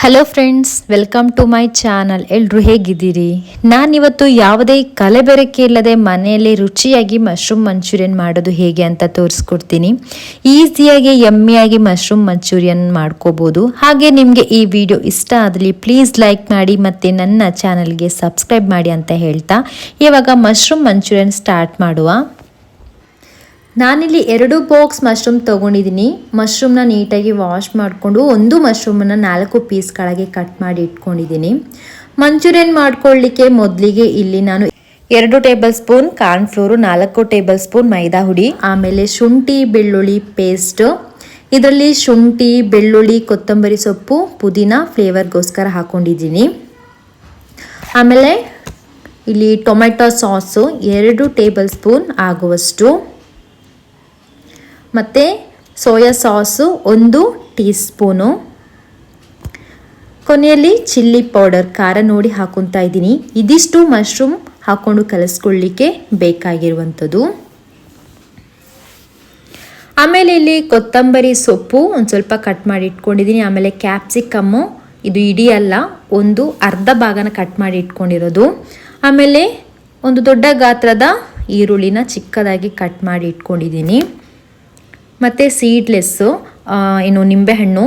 Hello friends welcome to my channel ಎಲ್ಲರೂ ಹೇಗಿದ್ದೀರಿ? ನಾನಿವತ್ತು ಯಾವುದೇ ಕಲೆಬೆರಕೆ ಇಲ್ಲದೆ ಮನೆಯಲ್ಲಿ ರುಚಿಯಾಗಿ ಮಶ್ರೂಮ್ ಮಂಚೂರಿಯನ್ ಮಾಡೋದು ಹೇಗೆ ಅಂತ ತೋರಿಸ್ಕೊಡ್ತೀನಿ. ಈಸಿಯಾಗಿ ಯಮ್ಮಿಯಾಗಿ ಮಶ್ರೂಮ್ ಮಂಚೂರಿಯನ್ ಮಾಡ್ಕೋಬೋದು. ಹಾಗೆ ನಿಮಗೆ ಈ ವಿಡಿಯೋ ಇಷ್ಟ ಆದಲ್ಲಿ ಪ್ಲೀಸ್ ಲೈಕ್ ಮಾಡಿ ಮತ್ತು ನನ್ನ ಚಾನಲ್ಗೆ ಸಬ್ಸ್ಕ್ರೈಬ್ ಮಾಡಿ ಅಂತ ಹೇಳ್ತಾ. ಇವಾಗ ಮಶ್ರೂಮ್ ಮಂಚೂರಿಯನ್ ಸ್ಟಾರ್ಟ್ ಮಾಡುವ. ನಾನಿಲ್ಲಿ ಎರಡು ಬಾಕ್ಸ್ ಮಶ್ರೂಮ್ ತೊಗೊಂಡಿದ್ದೀನಿ ಮಶ್ರೂಮ್ನ ನೀಟಾಗಿ ವಾಶ್ ಮಾಡಿಕೊಂಡು ಒಂದು ಮಶ್ರೂಮನ್ನು ನಾಲ್ಕು ಪೀಸ್ಗಳಾಗಿ ಕಟ್ ಮಾಡಿ ಇಟ್ಕೊಂಡಿದ್ದೀನಿ ಮಂಚೂರಿಯನ್ ಮಾಡ್ಕೊಳ್ಳಿಕ್ಕೆ ಮೊದಲಿಗೆ ಇಲ್ಲಿ ನಾನು ಎರಡು ಟೇಬಲ್ ಸ್ಪೂನ್ ಕಾರ್ನ್ಫ್ಲೋರು ನಾಲ್ಕು ಟೇಬಲ್ ಸ್ಪೂನ್ ಮೈದಾ ಹುಡಿ, ಆಮೇಲೆ ಶುಂಠಿ, ಬೆಳ್ಳುಳ್ಳಿ ಪೇಸ್ಟ್ ಇದರಲ್ಲಿ ಶುಂಠಿ, ಬೆಳ್ಳುಳ್ಳಿ, ಕೊತ್ತಂಬರಿ ಸೊಪ್ಪು, ಪುದೀನ ಫ್ಲೇವರ್ಗೋಸ್ಕರ ಹಾಕೊಂಡಿದ್ದೀನಿ ಆಮೇಲೆ ಇಲ್ಲಿ ಟೊಮೆಟೊ ಸಾಸು ಎರಡು ಟೇಬಲ್ ಸ್ಪೂನ್ ಆಗುವಷ್ಟು. ಮತ್ತು ಸೋಯಾ ಸಾಸು ಒಂದು ಟೀ ಸ್ಪೂನು ಕೊನೆಯಲ್ಲಿ ಚಿಲ್ಲಿ ಪೌಡರ್ ಖಾರ ನೋಡಿ ಹಾಕೊತಾ ಇದ್ದೀನಿ. ಇದಿಷ್ಟು ಮಶ್ರೂಮ್ ಹಾಕ್ಕೊಂಡು ಕಲಿಸ್ಕೊಳ್ಳಿಕ್ಕೆ ಬೇಕಾಗಿರುವಂಥದ್ದು. ಆಮೇಲೆ ಇಲ್ಲಿ ಕೊತ್ತಂಬರಿ ಸೊಪ್ಪು ಒಂದು ಸ್ವಲ್ಪ ಕಟ್ ಮಾಡಿ ಇಟ್ಕೊಂಡಿದ್ದೀನಿ. ಆಮೇಲೆ ಕ್ಯಾಪ್ಸಿಕಮ್ಮು, ಇದು ಇಡೀ ಅಲ್ಲ, ಒಂದು ಅರ್ಧ ಭಾಗನ ಕಟ್ ಮಾಡಿ ಇಟ್ಕೊಂಡಿರೋದು. ಆಮೇಲೆ ಒಂದು ದೊಡ್ಡ ಗಾತ್ರದ ಈರುಳ್ಳಿನ ಚಿಕ್ಕದಾಗಿ ಕಟ್ ಮಾಡಿ ಇಟ್ಕೊಂಡಿದ್ದೀನಿ. ಮತ್ತು ಸೀಡ್ಲೆಸ್ಸು ಏನು ನಿಂಬೆಹಣ್ಣು.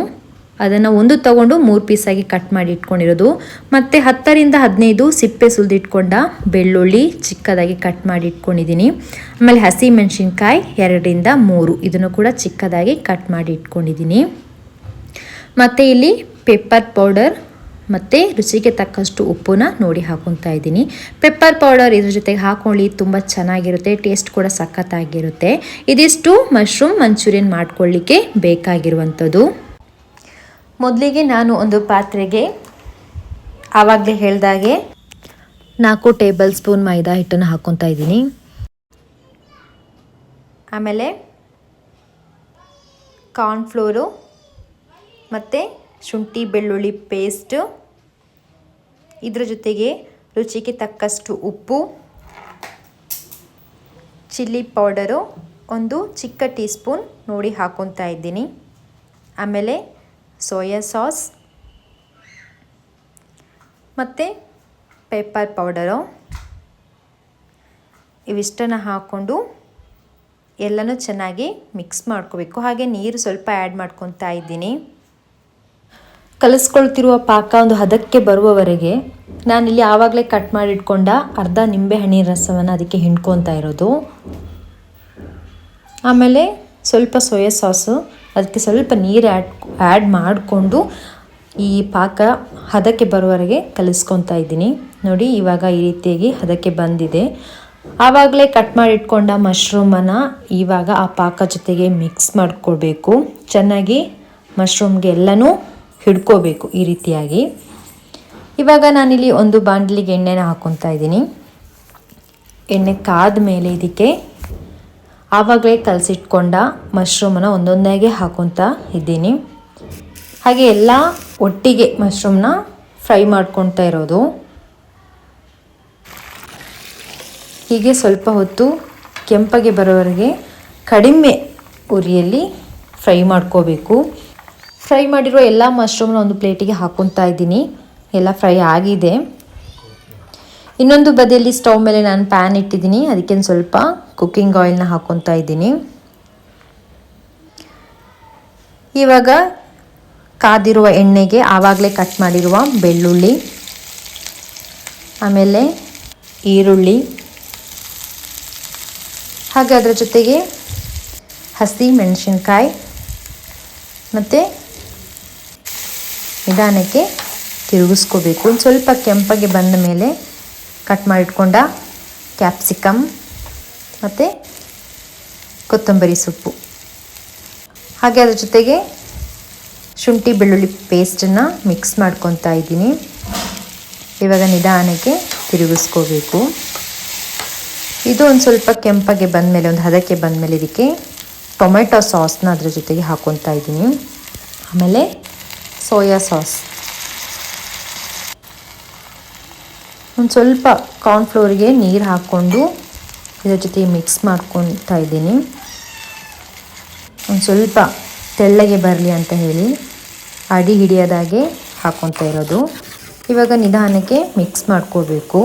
ಅದನ್ನು ಒಂದು ತಗೊಂಡು ಮೂರು ಪೀಸಾಗಿ ಕಟ್ ಮಾಡಿ ಇಟ್ಕೊಂಡಿರೋದು. ಮತ್ತು ಹತ್ತರಿಂದ ಹದಿನೈದು ಸಿಪ್ಪೆ ಸುಲಿದಿಟ್ಕೊಂಡ ಬೆಳ್ಳುಳ್ಳಿ ಚಿಕ್ಕದಾಗಿ ಕಟ್ ಮಾಡಿ ಇಟ್ಕೊಂಡಿದ್ದೀನಿ ಆಮೇಲೆ ಹಸಿ ಮೆಣಸಿನ್ಕಾಯಿ ಎರಡರಿಂದ ಮೂರು. ಇದನ್ನು ಕೂಡ ಚಿಕ್ಕದಾಗಿ ಕಟ್ ಮಾಡಿ ಇಟ್ಕೊಂಡಿದ್ದೀನಿ ಮತ್ತು ಇಲ್ಲಿ ಪೆಪ್ಪರ್ ಪೌಡರ್ ಮತ್ತು ರುಚಿಗೆ ತಕ್ಕಷ್ಟು ಉಪ್ಪನ್ನ ನೋಡಿ ಹಾಕೊತಾ ಇದ್ದೀನಿ. ಪೆಪ್ಪರ್ ಪೌಡರ್ ಇದ್ರ ಜೊತೆಗೆ ಹಾಕೊಳ್ಳಿ, ತುಂಬ ಚೆನ್ನಾಗಿರುತ್ತೆ ಟೇಸ್ಟ್ ಕೂಡ ಸಖತ್ತಾಗಿರುತ್ತೆ. ಇದಿಷ್ಟು ಮಶ್ರೂಮ್ ಮಂಚೂರಿಯನ್ ಮಾಡ್ಕೊಳ್ಳಿಕ್ಕೆ ಬೇಕಾಗಿರುವಂಥದ್ದು. ಮೊದಲಿಗೆ ನಾನು ಒಂದು ಪಾತ್ರೆಗೆ ಆವಾಗಲೇ ಹೇಳ್ದಾಗೆ ನಾಲ್ಕು ಟೇಬಲ್ ಸ್ಪೂನ್ ಮೈದಾ ಹಿಟ್ಟನ್ನು ಹಾಕ್ಕೊತಾ ಇದ್ದೀನಿ. ಆಮೇಲೆ ಕಾರ್ನ್ಫ್ಲೋರು ಮತ್ತು ಶುಂಠಿ, ಬೆಳ್ಳುಳ್ಳಿ ಪೇಸ್ಟ್ ಇದರ ಜೊತೆಗೆ ರುಚಿಗೆ ತಕ್ಕಷ್ಟು ಉಪ್ಪು. ಚಿಲ್ಲಿ ಪೌಡರು ಒಂದು ಚಿಕ್ಕ ಟೀ ಸ್ಪೂನ್ ನೋಡಿ ಹಾಕೊತಾ ಇದ್ದೀನಿ. ಆಮೇಲೆ ಸೋಯಾ ಸಾಸ್. ಮತ್ತು ಪೆಪ್ಪರ್ ಪೌಡರು. ಇವಿಷ್ಟನ್ನು ಹಾಕ್ಕೊಂಡು ಎಲ್ಲನೂ ಚೆನ್ನಾಗಿ ಮಿಕ್ಸ್ ಮಾಡ್ಕೋಬೇಕು. ಹಾಗೆ ನೀರು ಸ್ವಲ್ಪ ಆ್ಯಡ್ ಮಾಡ್ಕೊತಾ ಇದ್ದೀನಿ. ಕಲಿಸ್ಕೊಳ್ತಿರುವ ಪಾಕ ಒಂದು ಹದಕ್ಕೆ ಬರುವವರೆಗೆ ನಾನಿಲ್ಲಿ ಆವಾಗಲೇ ಕಟ್ ಮಾಡಿಟ್ಕೊಂಡ ಅರ್ಧ ನಿಂಬೆ ಹಣ್ಣಿನ ರಸವನ್ನು ಅದಕ್ಕೆ ಹಿಂಡ್ಕೊತಾ ಇರೋದು. ಆಮೇಲೆ ಸ್ವಲ್ಪ ಸೋಯಾ ಸಾಸು, ಅದಕ್ಕೆ ಸ್ವಲ್ಪ ನೀರು ಆ್ಯಡ್ ಆ್ಯಡ್ ಮಾಡಿಕೊಂಡು ಈ ಪಾಕ ಹದಕ್ಕೆ ಬರುವವರೆಗೆ ಕಲಿಸ್ಕೊತಾ ಇದ್ದೀನಿ. ನೋಡಿ, ಇವಾಗ ಈ ರೀತಿಯಾಗಿ ಹದಕ್ಕೆ ಬಂದಿದೆ. ಆವಾಗಲೇ ಕಟ್ ಮಾಡಿಟ್ಕೊಂಡ ಮಶ್ರೂಮನ್ನು ಇವಾಗ ಆ ಪಾಕ ಜೊತೆಗೆ ಮಿಕ್ಸ್ ಮಾಡಿಕೊಳ್ಬೇಕು. ಚೆನ್ನಾಗಿ ಮಶ್ರೂಮ್ಗೆ ಎಲ್ಲನೂ ಹಿಡ್ಕೋಬೇಕು ಈ ರೀತಿಯಾಗಿ. ಇವಾಗ ನಾನಿಲ್ಲಿ ಒಂದು ಬಾಂಡ್ಲಿಗೆ ಎಣ್ಣೆನ ಹಾಕ್ಕೊತಾ ಇದ್ದೀನಿ. ಎಣ್ಣೆ ಕಾದ ಮೇಲೆ ಇದಕ್ಕೆ ಆವಾಗಲೇ ಕಲಸಿಟ್ಕೊಂಡ ಮಶ್ರೂಮನ್ನು ಒಂದೊಂದಾಗೆ ಹಾಕೊತಾ ಇದ್ದೀನಿ. ಹಾಗೆ ಎಲ್ಲ ಒಟ್ಟಿಗೆ ಮಶ್ರೂಮ್ನ ಫ್ರೈ ಮಾಡ್ಕೊತಾ ಇರೋದು. ಹೀಗೆ ಸ್ವಲ್ಪ ಹೊತ್ತು ಕೆಂಪಗೆ ಬರೋವರೆಗೆ ಕಡಿಮೆ ಉರಿಯಲ್ಲಿ ಫ್ರೈ ಮಾಡ್ಕೋಬೇಕು. ಫ್ರೈ ಮಾಡಿರೋ ಎಲ್ಲ ಮಶ್ರೂಮ್ನ ಒಂದು ಪ್ಲೇಟಿಗೆ ಹಾಕೊತಾ ಇದ್ದೀನಿ. ಎಲ್ಲ ಫ್ರೈ ಆಗಿದೆ. ಇನ್ನೊಂದು ಬದಿಯಲ್ಲಿ ಸ್ಟವ್ ಮೇಲೆ ನಾನು ಪ್ಯಾನ್ ಇಟ್ಟಿದ್ದೀನಿ. ಅದಕ್ಕೆ ಸ್ವಲ್ಪ ಕುಕ್ಕಿಂಗ್ ಆಯಿಲ್ನ ಹಾಕೊತಾ ಇದ್ದೀನಿ. ಇವಾಗ ಕಾದಿರುವ ಎಣ್ಣೆಗೆ ಆವಾಗಲೇ ಕಟ್ ಮಾಡಿರುವ ಬೆಳ್ಳುಳ್ಳಿ, ಆಮೇಲೆ ಈರುಳ್ಳಿ, ಹಾಗೆ ಅದರ ಜೊತೆಗೆ ಹಸಿ ಮೆಣಸಿನ್ಕಾಯಿ ಮತ್ತು ನಿಧಾನಕ್ಕೆ ತಿರುಗಿಸ್ಕೋಬೇಕು. ಒಂದು ಸ್ವಲ್ಪ ಕೆಂಪಗೆ ಬಂದ ಮೇಲೆ ಕಟ್ ಮಾಡಿಟ್ಕೊಂಡ ಕ್ಯಾಪ್ಸಿಕಮ್ ಮತ್ತು ಕೊತ್ತಂಬರಿ ಸೊಪ್ಪು. ಹಾಗೆ ಅದ್ರ ಜೊತೆಗೆ ಶುಂಠಿ ಬೆಳ್ಳುಳ್ಳಿ ಪೇಸ್ಟನ್ನು ಮಿಕ್ಸ್ ಮಾಡ್ಕೊತಾ ಇದ್ದೀನಿ. ಇವಾಗ ನಿಧಾನಕ್ಕೆ ತಿರುಗಿಸ್ಕೋಬೇಕು. ಇದು ಒಂದು ಸ್ವಲ್ಪ ಕೆಂಪಗೆ ಬಂದಮೇಲೆ ಒಂದು ಹದಕ್ಕೆ ಬಂದಮೇಲೆ ಇದಕ್ಕೆ ಟೊಮೆಟೊ ಸಾಸ್ನ ಅದ್ರ ಜೊತೆಗೆ ಹಾಕ್ಕೊತಾ ಇದ್ದೀನಿ. ಆಮೇಲೆ ಸೋಯಾ ಸಾಸ್. ಒಂದು ಸ್ವಲ್ಪ ಕಾರ್ನ್ಫ್ಲೋರಿಗೆ ನೀರು ಹಾಕ್ಕೊಂಡು ಇದರ ಜೊತೆ ಮಿಕ್ಸ್ ಮಾಡ್ಕೊತಾ ಇದ್ದೀನಿ. ಒಂದು ಸ್ವಲ್ಪ ತೆಳ್ಳಗೆ ಬರಲಿ ಅಂತ ಹೇಳಿ ಅಡಿ ಹಿಡಿಯೋದಾಗೆ ಹಾಕ್ಕೊತಾ ಇರೋದು. ಇವಾಗ ನಿಧಾನಕ್ಕೆ ಮಿಕ್ಸ್ ಮಾಡ್ಕೋಬೇಕು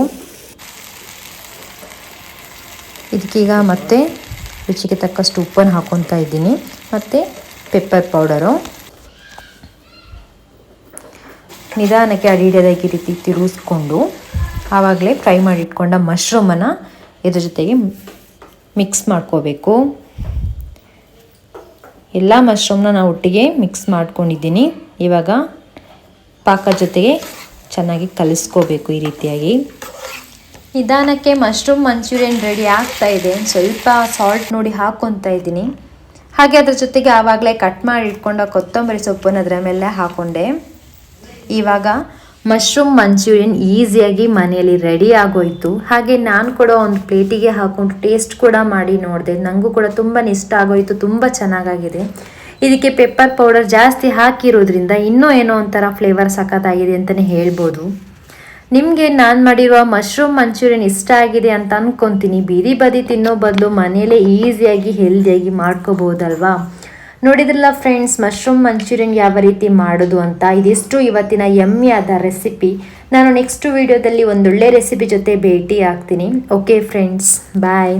ಇದಕ್ಕೀಗ ಮತ್ತೆ ರುಚಿಗೆ ತಕ್ಕಷ್ಟು ಉಪ್ಪನ್ನು ಹಾಕ್ಕೊತಾ ಇದ್ದೀನಿ. ಮತ್ತು ಪೆಪ್ಪರ್ ಪೌಡರು ನಿಧಾನಕ್ಕೆ ಅಡಿಡದಾಗಿ ರೀತಿ ತಿರುಗಿಸ್ಕೊಂಡು ಆವಾಗಲೇ ಫ್ರೈ ಮಾಡಿಟ್ಕೊಂಡ ಮಶ್ರೂಮನ್ನು ಇದ್ರ ಜೊತೆಗೆ ಮಿಕ್ಸ್ ಮಾಡ್ಕೋಬೇಕು. ಎಲ್ಲ ಮಶ್ರೂಮ್ನ ನಾನು ಒಟ್ಟಿಗೆ ಮಿಕ್ಸ್ ಮಾಡ್ಕೊಂಡಿದ್ದೀನಿ. ಇವಾಗ ಪಾಕ ಜೊತೆಗೆ ಚೆನ್ನಾಗಿ ಕಲಿಸ್ಕೋಬೇಕು ಈ ರೀತಿಯಾಗಿ. ನಿಧಾನಕ್ಕೆ ಮಶ್ರೂಮ್ ಮಂಚೂರಿಯನ್ ರೆಡಿ ಆಗ್ತಾ ಇದೆ. ಸ್ವಲ್ಪ ಸಾಲ್ಟ್ ನೋಡಿ ಹಾಕ್ಕೊತಾ ಇದ್ದೀನಿ. ಹಾಗೆ ಅದ್ರ ಜೊತೆಗೆ ಆವಾಗಲೇ ಕಟ್ ಮಾಡಿ ಇಟ್ಕೊಂಡ ಕೊತ್ತಂಬರಿ ಸೊಪ್ಪನ್ನು ಅದರ ಮೇಲೆ ಹಾಕ್ಕೊಂಡೆ ಇವಾಗ ಮಶ್ರೂಮ್ ಮಂಚೂರಿಯನ್ ಈಸಿಯಾಗಿ ಮನೆಯಲ್ಲಿ ರೆಡಿ ಆಗೋಯ್ತು. ಹಾಗೆ ನಾನು ಕೂಡ ಒಂದು ಪ್ಲೇಟಿಗೆ ಹಾಕೊಂಡು ಟೇಸ್ಟ್ ಕೂಡ ಮಾಡಿ ನೋಡಿದೆ. ನನಗೂ ಕೂಡ ತುಂಬಾ ಇಷ್ಟ ಆಗೋಯ್ತು, ತುಂಬ ಚೆನ್ನಾಗಾಗಿದೆ. ಇದಕ್ಕೆ ಪೆಪ್ಪರ್ ಪೌಡರ್ ಜಾಸ್ತಿ ಹಾಕಿರೋದ್ರಿಂದ ಇನ್ನೂ ಏನೋ ಒಂಥರ ಫ್ಲೇವರ್ ಸಖತ್ತಾಗಿದೆ ಅಂತಲೇ ಹೇಳ್ಬೋದು. ನಿಮಗೆ ನಾನು ಮಾಡಿರುವ ಮಶ್ರೂಮ್ ಮಂಚೂರಿಯನ್ ಇಷ್ಟ ಆಗಿದೆ ಅಂತ ಅಂದ್ಕೊತೀನಿ ಬೀದಿ ಬದಿ ತಿನ್ನೋ ಬದಲು ಮನೆಯಲ್ಲೇ ಈಸಿಯಾಗಿ ಹೆಲ್ದಿಯಾಗಿ ಮಾಡ್ಕೋಬೋದಲ್ವಾ? ನೋಡಿದ್ರಲ್ಲ ಫ್ರೆಂಡ್ಸ್ ಮಶ್ರೂಮ್ ಮಂಚೂರಿಯನ್ ಯಾವ ರೀತಿ ಮಾಡೋದು ಅಂತ? ಇದಿಷ್ಟು ಇವತ್ತಿನ ಯಮ್ಮಿಯಾದ ರೆಸಿಪಿ ನಾನು ನೆಕ್ಸ್ಟ್ ವಿಡಿಯೋದಲ್ಲಿ ಒಂದೊಳ್ಳೆ ರೆಸಿಪಿ ಜೊತೆ ಭೇಟಿ ಆಗ್ತೀನಿ ಓಕೆ ಫ್ರೆಂಡ್ಸ್ ಬಾಯ್